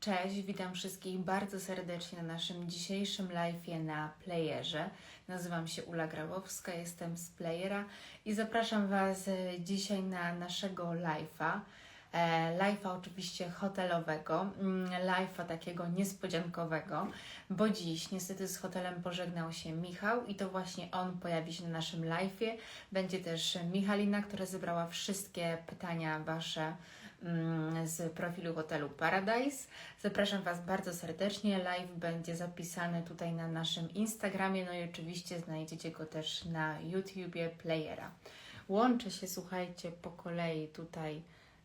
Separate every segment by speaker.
Speaker 1: Cześć, witam wszystkich bardzo serdecznie na naszym dzisiejszym live'ie na Playerze. Nazywam się Ula Grabowska, jestem z Playera i zapraszam Was e, dzisiaj na naszego live'a. E, Live'a oczywiście hotelowego, mm, live'a takiego niespodziankowego, bo dziś niestety z hotelem pożegnał się Michał i to właśnie on pojawi się na naszym live'ie. Będzie też Michalina, która zebrała wszystkie pytania Wasze z profilu hotelu Paradise. Zapraszam Was bardzo serdecznie. Live będzie zapisany tutaj na naszym Instagramie, no i oczywiście znajdziecie go też na YouTubie Playera. Łączę się, słuchajcie, po kolei tutaj.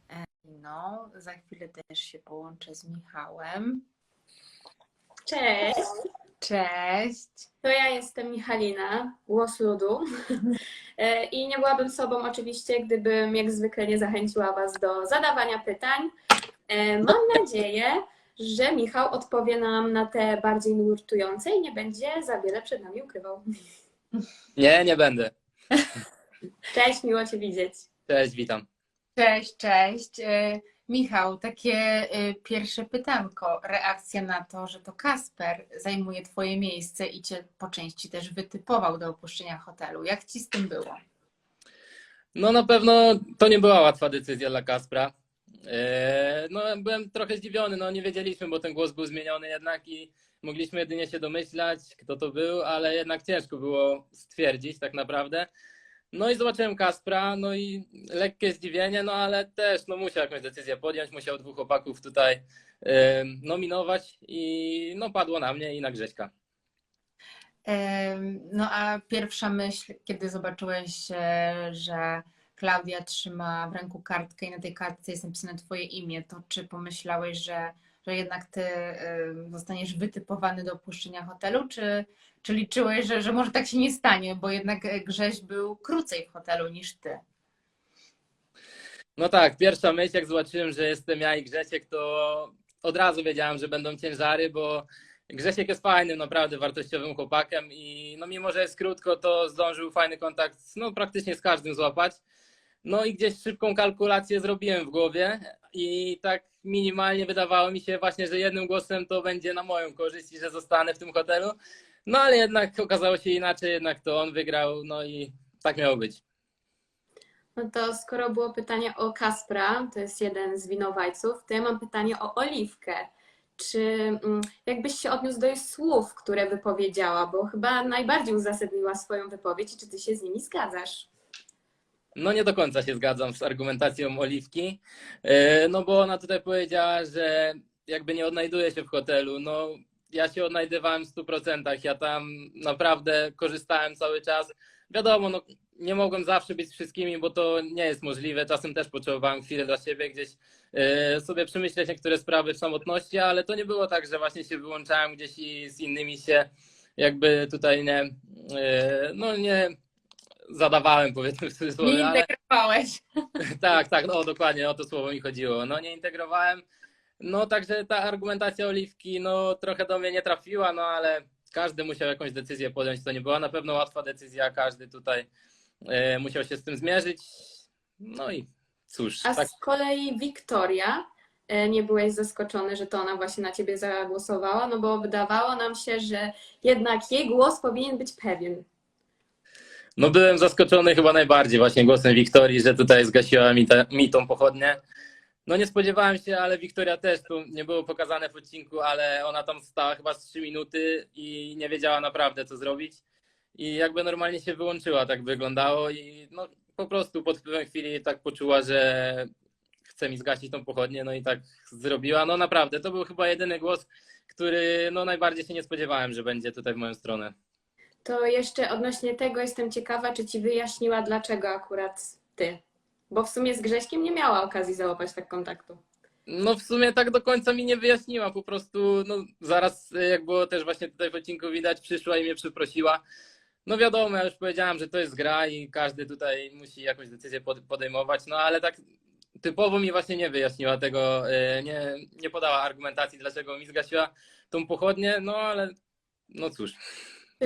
Speaker 1: e, No, za chwilę też się połączę z Michałem.
Speaker 2: Cześć,
Speaker 1: Cześć.
Speaker 2: to ja jestem Michalina, głos ludu. E, I nie byłabym sobą oczywiście, gdybym jak zwykle nie zachęciła Was do zadawania pytań. E, Mam nadzieję, że Michał odpowie nam na te bardziej nurtujące i nie będzie za wiele przed nami ukrywał.
Speaker 3: Nie, nie będę.
Speaker 2: Cześć, miło Cię widzieć.
Speaker 3: Cześć, witam.
Speaker 1: Cześć, cześć. E, Michał, takie e, pierwsze pytanko. Reakcja na to, że to Kasper zajmuje Twoje miejsce i Cię po części też wytypował do opuszczenia hotelu. Jak Ci z tym było?
Speaker 3: No na pewno to nie była łatwa decyzja dla Kaspra. Eee, No byłem trochę zdziwiony, no nie wiedzieliśmy, bo ten głos był zmieniony jednak i mogliśmy jedynie się domyślać, kto to był, ale jednak ciężko było stwierdzić tak naprawdę. No i zobaczyłem Kaspra, no i lekkie zdziwienie, no ale też no musiał jakąś decyzję podjąć, musiał dwóch chłopaków tutaj em, nominować i no padło na mnie i na Grześka.
Speaker 1: No a pierwsza myśl, kiedy zobaczyłeś, e, że Klaudia trzyma w ręku kartkę i na tej kartce jest napisane Twoje imię, to czy pomyślałeś, że, że jednak Ty em, zostaniesz wytypowany do opuszczenia hotelu, czy, czy liczyłeś, że, że może tak się nie stanie, bo jednak e, Grześ był krócej w hotelu niż Ty?
Speaker 3: No tak, pierwsza myśl, jak zobaczyłem, że jestem ja i Grzesiek, to od razu wiedziałem, że będą ciężary, bo Grzesiek jest fajnym, naprawdę wartościowym chłopakiem i no mimo, że jest krótko, to zdążył fajny kontakt, no praktycznie z każdym złapać. No i gdzieś szybką kalkulację zrobiłem w głowie i tak minimalnie wydawało mi się właśnie, że jednym głosem to będzie na moją korzyść i że zostanę w tym hotelu. No ale jednak okazało się inaczej, jednak to on wygrał, no i tak miało być.
Speaker 2: No to skoro było pytanie o Kaspra, to jest jeden z winowajców, to ja mam pytanie o Oliwkę. Czy mm, jakbyś się odniósł do jej słów, które wypowiedziała, bo chyba najbardziej uzasadniła swoją wypowiedź i czy ty się z nimi zgadzasz?
Speaker 3: No nie do końca się zgadzam z argumentacją Oliwki, e, no bo ona tutaj powiedziała, że jakby nie odnajduje się w hotelu. No ja się odnajdywałem w 100%, ja tam naprawdę korzystałem cały czas. Wiadomo, no nie mogłem zawsze być z wszystkimi, bo to nie jest możliwe. Czasem też potrzebowałem chwilę dla siebie, gdzieś e, sobie przemyśleć niektóre sprawy w samotności, ale to nie było tak, że właśnie się wyłączałem gdzieś i z innymi się jakby tutaj nie, e, no nie zadawałem powiedzmy w
Speaker 1: Nie
Speaker 3: cudzysłowie, ale
Speaker 1: integrowałeś.
Speaker 3: tak, tak, no dokładnie o to słowo mi chodziło. No nie integrowałem. No także ta argumentacja Oliwki no trochę do mnie nie trafiła, no ale każdy musiał jakąś decyzję podjąć. To nie była na pewno łatwa decyzja, każdy tutaj e, musiał się z tym zmierzyć. No i cóż,
Speaker 2: A
Speaker 3: tak,
Speaker 2: z kolei Wiktoria, e, nie byłeś zaskoczony, że to ona właśnie na ciebie zagłosowała, no bo wydawało nam się, że jednak jej głos powinien być pewien.
Speaker 3: No byłem zaskoczony chyba najbardziej właśnie głosem Wiktorii, że tutaj zgasiła mi, mi tą pochodnię. No nie spodziewałem się, ale Wiktoria też tu nie było pokazane w odcinku, ale ona tam stała chyba z 3 minuty i nie wiedziała naprawdę co zrobić. I jakby normalnie się wyłączyła, tak wyglądało i no po prostu pod wpływem chwili tak poczuła, że chce mi zgasić tą pochodnię, no i tak zrobiła. No naprawdę, to był chyba jedyny głos, który no najbardziej się nie spodziewałem, że będzie tutaj w moją stronę.
Speaker 2: To jeszcze odnośnie tego jestem ciekawa, czy ci wyjaśniła, dlaczego akurat ty. Bo w sumie z Grześkiem nie miała okazji załapać tak kontaktu.
Speaker 3: No w sumie tak do końca mi nie wyjaśniła, po prostu no zaraz y, jak było też właśnie tutaj w odcinku widać, przyszła i mnie przeprosiła. No wiadomo, ja już powiedziałem, że to jest gra i każdy tutaj musi jakąś decyzję pod- podejmować, no ale tak typowo mi właśnie nie wyjaśniła tego, y, nie, nie podała argumentacji, dlaczego mi zgasiła tą pochodnię, no ale no cóż,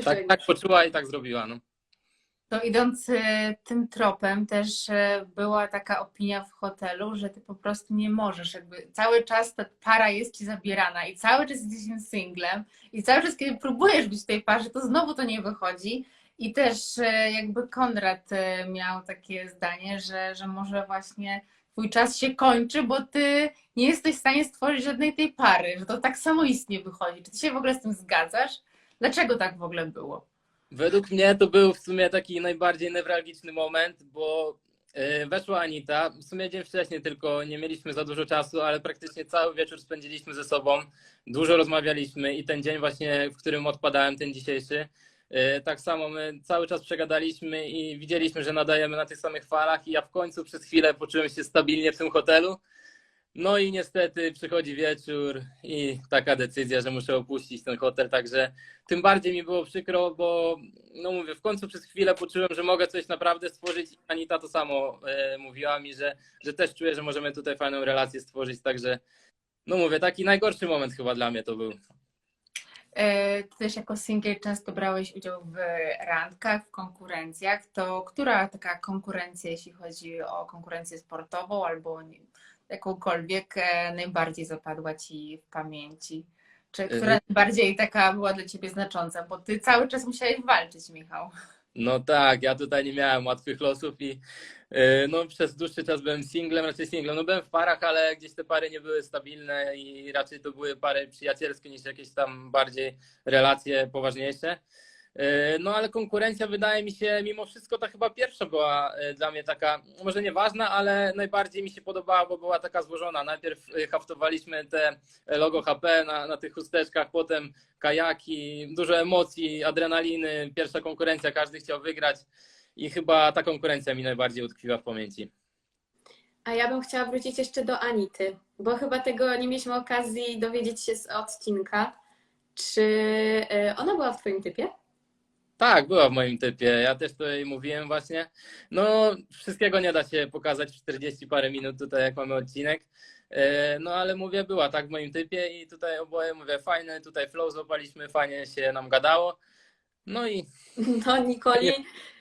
Speaker 3: tak, tak poczuła i tak zrobiła, no.
Speaker 1: To idąc e, tym tropem, też e, była taka opinia w hotelu, że ty po prostu nie możesz, jakby cały czas ta para jest ci zabierana i cały czas jesteś singlem i cały czas, kiedy próbujesz być w tej parze, to znowu to nie wychodzi. I też e, jakby Konrad miał takie zdanie, że, że może właśnie twój czas się kończy, bo ty nie jesteś w stanie stworzyć żadnej tej pary, że to tak samoistnie wychodzi. Czy ty się w ogóle z tym zgadzasz? Dlaczego tak w ogóle było?
Speaker 3: Według mnie to był w sumie taki najbardziej newralgiczny moment, bo e, weszła Anita. W sumie dzień wcześniej, tylko nie mieliśmy za dużo czasu, ale praktycznie cały wieczór spędziliśmy ze sobą. Dużo rozmawialiśmy i ten dzień właśnie, w którym odpadałem, ten dzisiejszy, e, tak samo my cały czas przegadaliśmy i widzieliśmy, że nadajemy na tych samych falach i ja w końcu przez chwilę poczułem się stabilnie w tym hotelu. No i niestety przychodzi wieczór i taka decyzja, że muszę opuścić ten hotel, także tym bardziej mi było przykro, bo no mówię, w końcu przez chwilę poczułem, że mogę coś naprawdę stworzyć. Anita to samo e, mówiła mi, że, że też czuję, że możemy tutaj fajną relację stworzyć, także no mówię, taki najgorszy moment chyba dla mnie to był.
Speaker 1: E, Ty też jako singiel często brałeś udział w randkach, w konkurencjach. To która taka konkurencja, jeśli chodzi o konkurencję sportową albo jakąkolwiek, e, najbardziej zapadła Ci w pamięci? Czy która
Speaker 3: Mhm.
Speaker 1: najbardziej taka była dla Ciebie znacząca? Bo Ty cały czas musiałeś walczyć, Michał.
Speaker 3: No tak, ja tutaj nie miałem łatwych losów i e, no przez dłuższy czas byłem singlem, raczej singlem. No byłem w parach, ale gdzieś te pary nie były stabilne i raczej to były pary przyjacielskie niż jakieś tam bardziej relacje poważniejsze. E, No ale konkurencja wydaje mi się mimo wszystko ta chyba pierwsza była e, dla mnie taka, może nieważna, ale najbardziej mi się podobała, bo była taka złożona. Najpierw e, haftowaliśmy te logo HP na, na tych chusteczkach, potem kajaki, dużo emocji, adrenaliny, pierwsza konkurencja, każdy chciał wygrać i chyba ta konkurencja mi najbardziej utkwiła w pamięci.
Speaker 2: A ja bym chciała wrócić jeszcze do Anity, bo chyba tego nie mieliśmy okazji dowiedzieć się z odcinka. Czy ona była w Twoim typie?
Speaker 3: Tak, była w moim typie. Ja też tutaj mówiłem właśnie. No, wszystkiego nie da się pokazać w 40 parę minut tutaj, jak mamy odcinek. E, No, ale mówię, była tak w moim typie i tutaj oboje mówię, fajny, tutaj flow złapaliśmy, fajnie się nam gadało. No i
Speaker 2: No, Nikoli,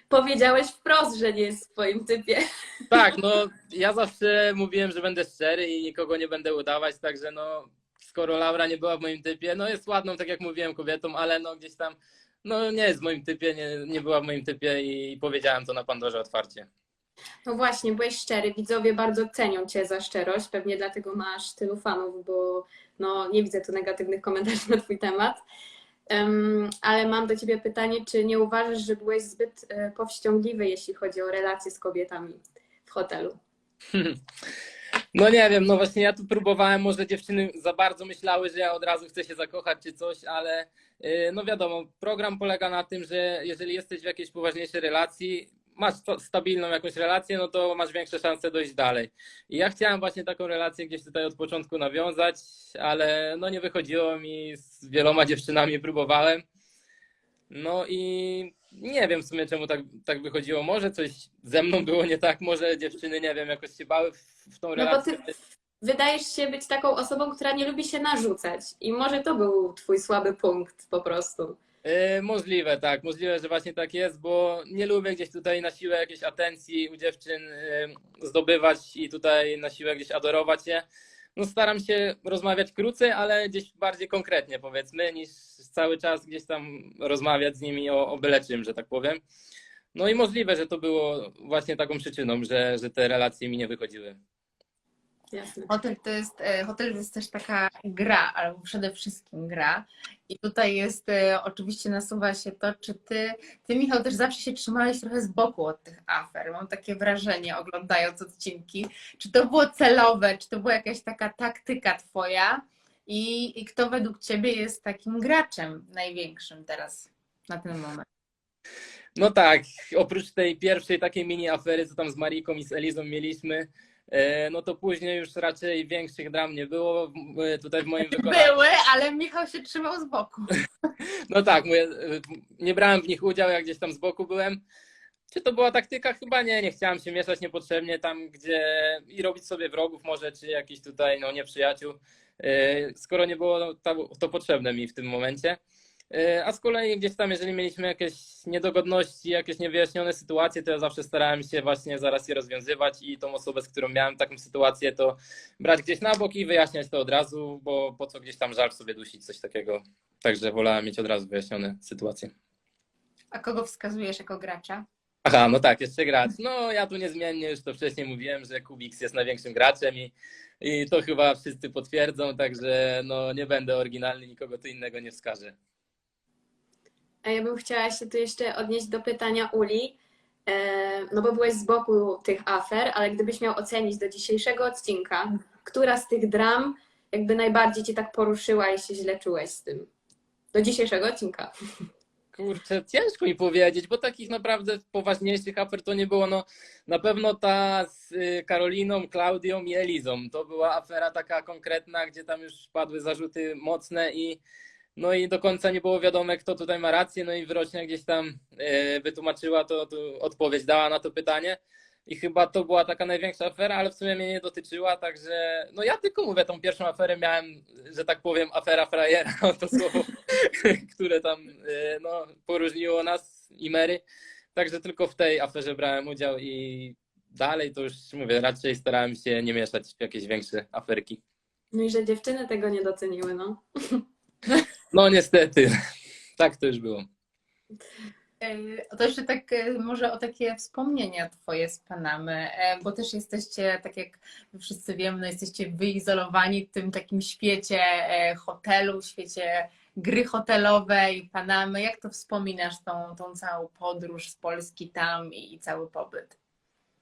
Speaker 2: powiedziałeś wprost, że nie jest w Twoim typie.
Speaker 3: tak, no, ja zawsze mówiłem, że będę szczery i nikogo nie będę udawać, także no, skoro Laura nie była w moim typie, no jest ładną, tak jak mówiłem, kobietą, ale no gdzieś tam, no nie jest w moim typie, nie, nie była w moim typie i powiedziałem to na Pandorze otwarcie.
Speaker 2: No właśnie, byłeś szczery. Widzowie bardzo cenią Cię za szczerość. Pewnie dlatego masz tylu fanów, bo no, nie widzę tu negatywnych komentarzy na Twój temat. Em, ale mam do Ciebie pytanie, czy nie uważasz, że byłeś zbyt e, powściągliwy, jeśli chodzi o relacje z kobietami w hotelu?
Speaker 3: No nie wiem, no właśnie ja tu próbowałem, może dziewczyny za bardzo myślały, że ja od razu chcę się zakochać czy coś, ale yy, no wiadomo, program polega na tym, że jeżeli jesteś w jakiejś poważniejszej relacji, masz sta- stabilną jakąś relację, no to masz większe szanse dojść dalej. I ja chciałem właśnie taką relację gdzieś tutaj od początku nawiązać, ale no nie wychodziło mi, z wieloma dziewczynami próbowałem. No i nie wiem w sumie czemu tak, tak wychodziło. Może coś ze mną było nie tak, może dziewczyny, nie wiem, jakoś się bały w, w tą
Speaker 2: No bo
Speaker 3: relację.
Speaker 2: Ty wydajesz się być taką osobą, która nie lubi się narzucać. I może to był Twój słaby punkt po prostu.
Speaker 3: Yy, możliwe, tak, możliwe, że właśnie tak jest, bo nie lubię gdzieś tutaj na siłę jakiejś atencji u dziewczyn yy, zdobywać i tutaj na siłę gdzieś adorować je. No staram się rozmawiać krócej, ale gdzieś bardziej konkretnie powiedzmy, niż cały czas gdzieś tam rozmawiać z nimi o, o byle czym, że tak powiem. No i możliwe, że to było właśnie taką przyczyną, że, że te relacje mi nie wychodziły.
Speaker 2: Jasne.
Speaker 1: Hotel to jest, e, hotel jest też taka gra, albo przede wszystkim gra. I tutaj jest, e, oczywiście nasuwa się to, czy ty, ty Michał, też zawsze się trzymałeś trochę z boku od tych afer. Mam takie wrażenie, oglądając odcinki. Czy to było celowe, czy to była jakaś taka taktyka twoja? I, i kto według ciebie jest takim graczem największym teraz, na ten moment?
Speaker 3: No tak, oprócz tej pierwszej takiej mini afery, co tam z Mariką i z Elizą mieliśmy, e, no to później już raczej większych dram nie było e, tutaj w moim wykonaniu.
Speaker 1: Były, ale Michał się trzymał z boku.
Speaker 3: No tak, e, nie brałem w nich udziału, jak gdzieś tam z boku byłem. Czy to była taktyka? Chyba nie, nie chciałem się mieszać niepotrzebnie tam, gdzie i robić sobie wrogów może, czy jakichś tutaj no, nieprzyjaciół, skoro nie było to, to potrzebne mi w tym momencie. E, A z kolei gdzieś tam, jeżeli mieliśmy jakieś niedogodności, jakieś niewyjaśnione sytuacje, to ja zawsze starałem się właśnie zaraz je rozwiązywać i tą osobę, z którą miałem taką sytuację, to brać gdzieś na bok i wyjaśniać to od razu, bo po co gdzieś tam żal sobie dusić, coś takiego. Także wolałem mieć od razu wyjaśnione sytuacje.
Speaker 1: A kogo wskazujesz jako gracza?
Speaker 3: Aha, no tak, jeszcze gracz. No ja tu niezmiennie już to wcześniej mówiłem, że Kubiks jest największym graczem i, i to chyba wszyscy potwierdzą, także no nie będę oryginalny, nikogo tu innego nie wskażę.
Speaker 2: A ja bym chciała się tu jeszcze odnieść do pytania Uli, e, no bo byłeś z boku tych afer, ale gdybyś miał ocenić do dzisiejszego odcinka, która z tych dram jakby najbardziej cię tak poruszyła i się źle czułeś z tym? Do dzisiejszego odcinka.
Speaker 3: Kurczę, ciężko mi powiedzieć, bo takich naprawdę poważniejszych afer to nie było. No, na pewno ta z y, Karoliną, Klaudią i Elizą. To była afera taka konkretna, gdzie tam już padły zarzuty mocne i no i do końca nie było wiadomo, kto tutaj ma rację. No i wyrocznia gdzieś tam y, wytłumaczyła to, to odpowiedź, dała na to pytanie. I chyba to była taka największa afera, ale w sumie mnie nie dotyczyła, także no ja tylko mówię, tą pierwszą aferę miałem, że tak powiem, afera frajera, to słowo, które tam e, no, poróżniło nas i Mary. Także tylko w tej aferze brałem udział i dalej to już mówię, raczej starałem się nie mieszać w jakieś większe aferki.
Speaker 2: No i że dziewczyny tego nie doceniły, no.
Speaker 3: No niestety, tak to już było.
Speaker 1: E, To jeszcze tak e, może o takie wspomnienia Twoje z Panamy, e, bo też jesteście, tak jak wszyscy wiemy, no jesteście wyizolowani w tym takim świecie hotelu, świecie gry hotelowej, Panamy. Jak to wspominasz, tą, tą całą podróż z Polski tam i, i cały pobyt?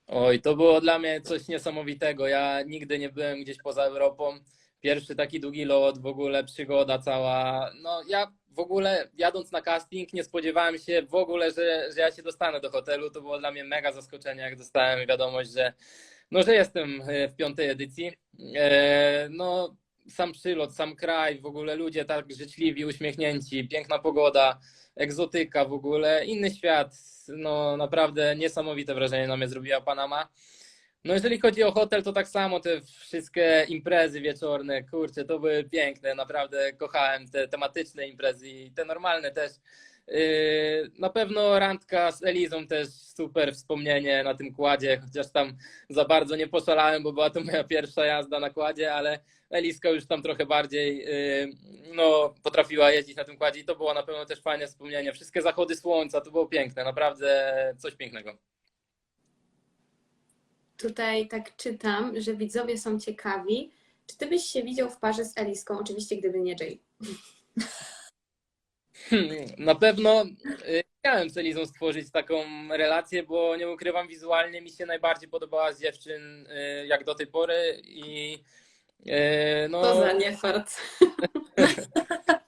Speaker 3: Oj, to było dla mnie coś niesamowitego. Ja nigdy nie byłem gdzieś poza Europą. Pierwszy taki długi lot, w ogóle przygoda cała. No ja w ogóle jadąc na casting nie spodziewałem się w ogóle, że, że ja się dostanę do hotelu. To było dla mnie mega zaskoczenie, jak dostałem wiadomość, że, no, że jestem e, w piątej edycji. E, no sam przylot, sam kraj, w ogóle ludzie tak życzliwi, uśmiechnięci, piękna pogoda, egzotyka w ogóle, inny świat. No naprawdę niesamowite wrażenie na mnie zrobiła Panama. No jeżeli chodzi o hotel, to tak samo te wszystkie imprezy wieczorne, kurczę, to były piękne, naprawdę kochałem te tematyczne imprezy i te normalne też. Yy, Na pewno randka z Elizą też super wspomnienie na tym kładzie, chociaż tam za bardzo nie poszalałem, bo była to moja pierwsza jazda na kładzie, ale Eliska już tam trochę bardziej yy, no, potrafiła jeździć na tym kładzie i to było na pewno też fajne wspomnienie. Wszystkie zachody słońca, to było piękne, naprawdę coś pięknego.
Speaker 2: Tutaj tak czytam, że widzowie są ciekawi, czy ty byś się widział w parze z Eliską, oczywiście gdyby nie Jay.
Speaker 3: Hmm, Na pewno y, chciałem z Elizą stworzyć taką relację, bo nie ukrywam, wizualnie mi się najbardziej podobała z dziewczyn y, jak do tej pory i y, no,
Speaker 2: To za niefart.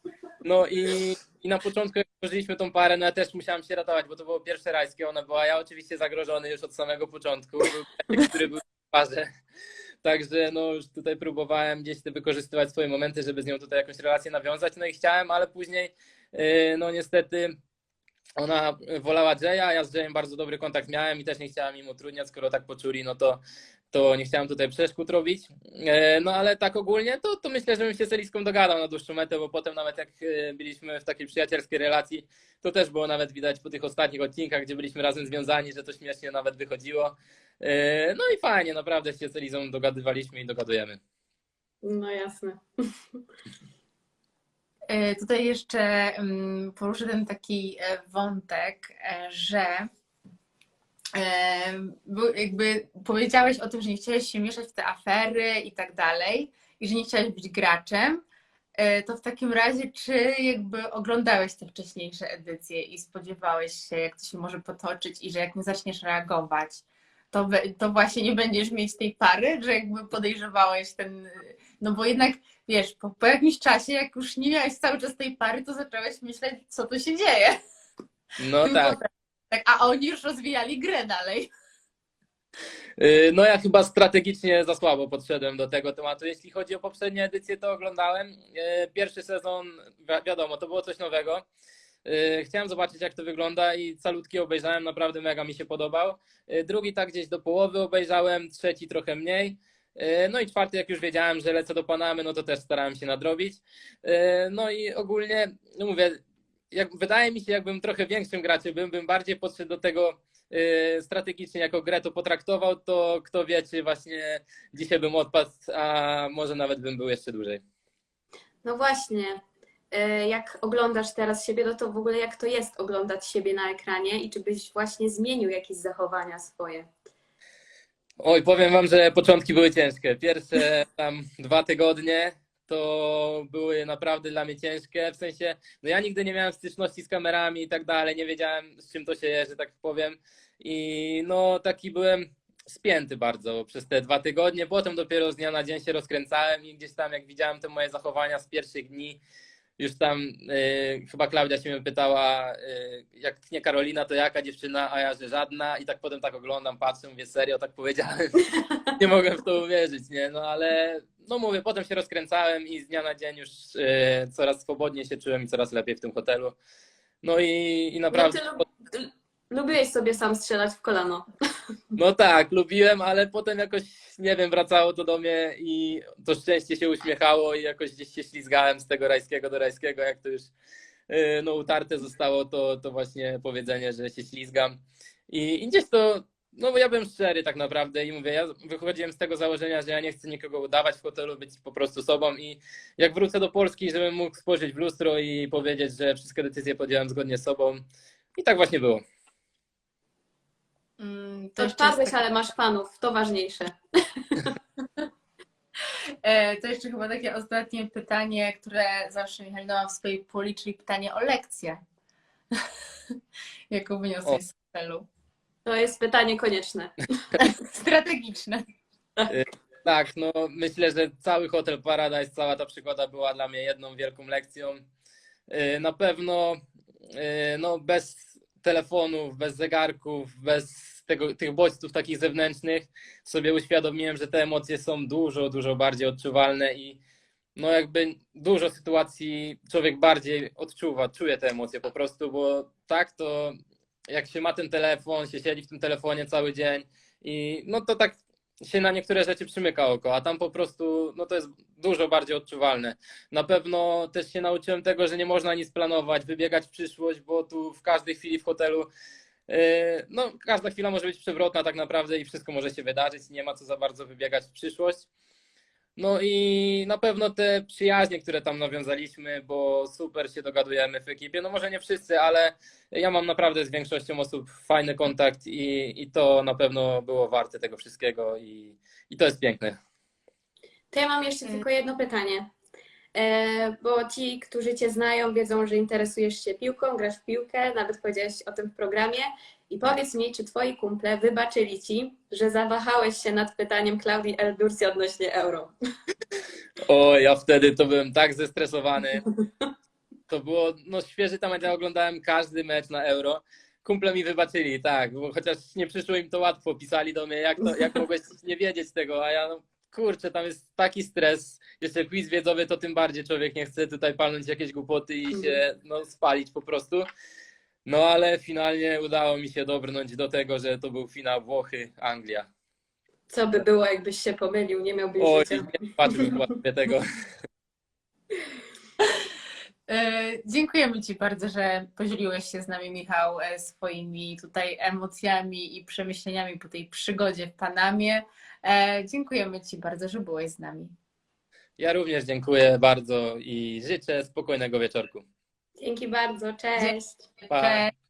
Speaker 3: no i, i na początku jak tworzyliśmy tą parę, no ja też musiałem się ratować, bo to było pierwsze rajskie, ona była, ja oczywiście zagrożony już od samego początku, który był w parze. Także no już tutaj próbowałem gdzieś te wykorzystywać swoje momenty, żeby z nią tutaj jakąś relację nawiązać, no i chciałem, ale później Yy, No niestety ona wolała Jaya, ja z Jayem bardzo dobry kontakt miałem i też nie chciałem im utrudniać, skoro tak poczuli, no to, to nie chciałem tutaj przeszkód robić. Yy, No ale tak ogólnie to, to myślę, że bym się z Eliską dogadał na dłuższą metę, bo potem nawet jak yy, byliśmy w takiej przyjacielskiej relacji, to też było nawet widać po tych ostatnich odcinkach, gdzie byliśmy razem związani, że to śmiesznie nawet wychodziło. Yy, No i fajnie, naprawdę się z Elizą dogadywaliśmy i dogadujemy.
Speaker 2: No jasne.
Speaker 1: E, Tutaj jeszcze mm, poruszę ten taki e, wątek, e, że e, jakby powiedziałeś o tym, że nie chciałeś się mieszać w te afery i tak dalej, i że nie chciałeś być graczem. E, To w takim razie, czy jakby oglądałeś te wcześniejsze edycje i spodziewałeś się, jak to się może potoczyć, i że jak nie zaczniesz reagować, to, to właśnie nie będziesz mieć tej pary, że jakby podejrzewałeś ten. No bo jednak wiesz, po, po jakimś czasie, jak już nie miałeś cały czas tej pary, to zacząłeś myśleć, co tu się dzieje.
Speaker 3: No tak.
Speaker 1: Tak. A oni już rozwijali grę dalej.
Speaker 3: Yy, No ja chyba strategicznie za słabo podszedłem do tego tematu. Jeśli chodzi o poprzednie edycje, to oglądałem. Yy, Pierwszy sezon, wi- wiadomo, to było coś nowego. Yy, Chciałem zobaczyć, jak to wygląda i calutki obejrzałem, naprawdę mega mi się podobał. Drugi tak gdzieś do połowy obejrzałem, trzeci trochę mniej. No i czwarty, jak już wiedziałem, że lecę do Panamy, no to też starałem się nadrobić. No i ogólnie, no mówię, jak, wydaje mi się, jakbym trochę większym graczem bym, bym bardziej podszedł do tego y, strategicznie jako grę to potraktował, to kto wie, czy właśnie dzisiaj bym odpadł, a może nawet bym był jeszcze dłużej.
Speaker 2: No właśnie, e, jak oglądasz teraz siebie, no to w ogóle jak to jest oglądać siebie na ekranie i czy byś właśnie zmienił jakieś zachowania swoje?
Speaker 3: Oj, powiem wam, że początki były ciężkie. Pierwsze tam dwa tygodnie to były naprawdę dla mnie ciężkie. W sensie, no ja nigdy nie miałem styczności z kamerami i tak dalej, nie wiedziałem z czym to się je, że tak powiem. I no taki byłem spięty bardzo przez te dwa tygodnie. Potem dopiero z dnia na dzień się rozkręcałem i gdzieś tam jak widziałem te moje zachowania z pierwszych dni, już tam y, chyba Klaudia się mnie pytała, y, jak nie Karolina, to jaka dziewczyna, a ja, że żadna. I tak potem tak oglądam, patrzę, mówię, serio, tak powiedziałem. nie mogłem w to uwierzyć, nie? No ale, no mówię, potem się rozkręcałem i z dnia na dzień już y, coraz swobodniej się czułem i coraz lepiej w tym hotelu. No i, i
Speaker 2: No
Speaker 3: naprawdę...
Speaker 2: ty lub, ty lubiłeś sobie sam strzelać w kolano.
Speaker 3: No tak, lubiłem, ale potem jakoś, nie wiem, wracało to do mnie i to szczęście się uśmiechało i jakoś gdzieś się ślizgałem z tego rajskiego do rajskiego, jak to już yy, no, utarte zostało to, to właśnie powiedzenie, że się ślizgam. I, I gdzieś to, no bo ja byłem szczery tak naprawdę i mówię, ja wychodziłem z tego założenia, że ja nie chcę nikogo udawać w hotelu, być po prostu sobą i jak wrócę do Polski, żebym mógł spojrzeć w lustro i powiedzieć, że wszystkie decyzje podjąłem zgodnie z sobą. I tak właśnie było.
Speaker 1: Mm,
Speaker 2: To
Speaker 1: tak-
Speaker 2: ale masz fanów, to ważniejsze.
Speaker 1: E, To jeszcze chyba takie ostatnie pytanie, które zawsze Michalina ma w swojej puli, czyli pytanie o lekcję. Jaką wyniosłeś z hotelu?
Speaker 2: To jest pytanie konieczne.
Speaker 1: Strategiczne.
Speaker 3: Tak, no myślę, że cały Hotel Paradise, cała ta przygoda była dla mnie jedną wielką lekcją. Yy, Na pewno yy, no, bez telefonów, bez zegarków, bez tego, tych bodźców takich zewnętrznych sobie uświadomiłem, że te emocje są dużo, dużo bardziej odczuwalne i no jakby dużo sytuacji człowiek bardziej odczuwa, czuje te emocje po prostu, bo tak to jak się ma ten telefon, się siedzi w tym telefonie cały dzień i no to tak się na niektóre rzeczy przymyka oko, a tam po prostu no to jest dużo bardziej odczuwalne. Na pewno też się nauczyłem tego, że nie można nic planować, wybiegać w przyszłość, bo tu w każdej chwili w hotelu yy, no każda chwila może być przewrotna tak naprawdę i wszystko może się wydarzyć, nie ma co za bardzo wybiegać w przyszłość. No i na pewno te przyjaźnie, które tam nawiązaliśmy, bo super się dogadujemy w ekipie. No może nie wszyscy, ale ja mam naprawdę z większością osób fajny kontakt i, i to na pewno było warte tego wszystkiego i, i to jest piękne.
Speaker 2: To ja mam jeszcze tylko jedno pytanie. E, Bo ci, którzy Cię znają, wiedzą, że interesujesz się piłką, grasz w piłkę, nawet powiedziałeś o tym w programie. I powiedz mi, czy Twoi kumple wybaczyli Ci, że zawahałeś się nad pytaniem Klaudii Eldursi odnośnie euro?
Speaker 3: O, ja wtedy to byłem tak zestresowany. To było, no świeży temat, ja oglądałem każdy mecz na Euro. Kumple mi wybaczyli, tak, bo chociaż nie przyszło im to łatwo, pisali do mnie, jak, to, jak mogłeś nie wiedzieć tego, a ja no, kurczę, tam jest taki stres, jeszcze quiz wiedzowy, to tym bardziej człowiek nie chce tutaj palnąć jakieś głupoty i się no, spalić po prostu. No ale finalnie udało mi się dobrnąć do tego, że to był finał Włochy-Anglia.
Speaker 2: Co by było, jakbyś się pomylił, nie miałbyś
Speaker 3: Oj,
Speaker 2: życia?
Speaker 3: nie patrzył ładnie tego.
Speaker 1: E, Dziękujemy Ci bardzo, że podzieliłeś się z nami, Michał, e, swoimi tutaj emocjami i przemyśleniami po tej przygodzie w Panamie. E, Dziękujemy Ci bardzo, że byłeś z nami.
Speaker 3: Ja również dziękuję bardzo i życzę spokojnego wieczorku.
Speaker 2: Dzięki bardzo, cześć.
Speaker 3: Pa.
Speaker 1: Cześć.